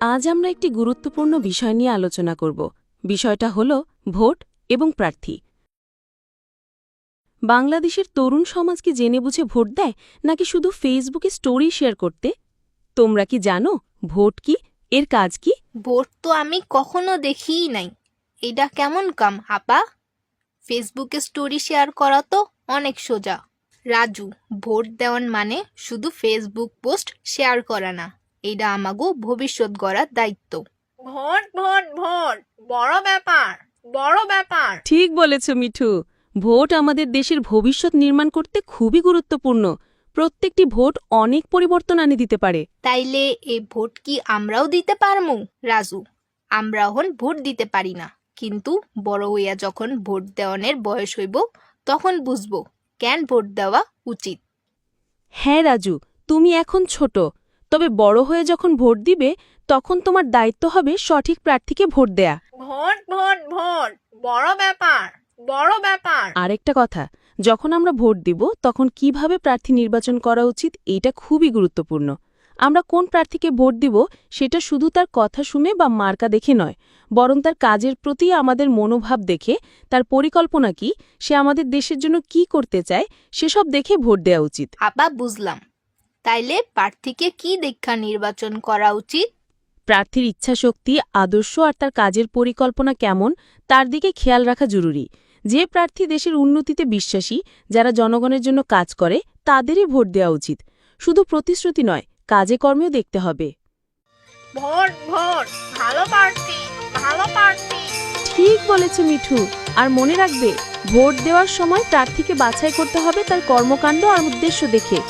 আজ আমরা একটি গুরুত্বপূর্ণ বিষয় নিয়ে আলোচনা করব। বিষয়টা হল ভোট এবং প্রার্থী। বাংলাদেশের তরুণ সমাজ কি জেনে বুঝে ভোট দেয় নাকি শুধু ফেসবুকে স্টোরি শেয়ার করতে? তোমরা কি জানো ভোট কি, এর কাজ কি? ভোট তো আমি কখনো দেখিই নাই। এটা কেমন কাম, আপা? ফেসবুকে স্টোরি শেয়ার করা তো অনেক সোজা। রাজু, ভোট দেওয়ান মানে শুধু ফেসবুক পোস্ট শেয়ার করা না। এটা আমাগো ভবিষ্যৎ গড়ার দায়িত্ব। ভোট ভোট ভোট বড় ব্যাপার বড় ব্যাপার। ঠিক বলেছ মিঠু। ভোট আমাদের দেশের ভবিষ্যৎ নির্মাণ করতে খুবই গুরুত্বপূর্ণ। প্রত্যেকটি ভোট অনেক পরিবর্তন আনে দিতে পারে। তাইলে এই ভোট কি আমরাও দিতে পারমু? রাজু আমরা এখন ভোট দিতে পারি না। কিন্তু বড় হইয়া যখন ভোট দেওয়ানের বয়স হইব তখন বুঝব কেন ভোট দেওয়া উচিত। হ্যাঁ রাজু তুমি এখন ছোট। তবে বড় হয়ে যখন ভোট দিবে তখন তোমার দায়িত্ব হবে সঠিক প্রার্থীকে ভোট দেয়া। Vote vote vote. বড় ব্যাপার বড় ব্যাপার। আরেকটা কথা যখন আমরা ভোট দিব তখন কীভাবে প্রার্থী নির্বাচন করা উচিত এইটা খুবই গুরুত্বপূর্ণ। আমরা কোন প্রার্থীকে ভোট দিব সেটা শুধু তার কথা শুনে বা মার্কা দেখে নয় বরং তার কাজের প্রতি আমাদের মনোভাব দেখে তার পরিকল্পনা কি সে আমাদের দেশের জন্য কি করতে চায় সেসব দেখে ভোট দেওয়া উচিত। আপা বুঝলাম। তাইলে প্রার্থীকে কি দীক্ষা নির্বাচন করা উচিত? প্রার্থীর ইচ্ছাশক্তি আদর্শ আর তার কাজের পরিকল্পনা কেমন তার দিকে খেয়াল রাখা জরুরি। যে প্রার্থী দেশের উন্নতিতে বিশ্বাসী যারা জনগণের জন্য কাজ করে তাদেরই ভোট দেওয়া উচিত। শুধু প্রতিশ্রুতি নয় কাজে কর্মেও দেখতে হবে। ভোট ভোট ভালো প্রার্থী ভালো প্রার্থী। ঠিক বলেছ মিঠু। আর মনে রাখবে ভোট দেওয়ার সময় প্রার্থীকে বাছাই করতে হবে তার কর্মকাণ্ড আর উদ্দেশ্য দেখে।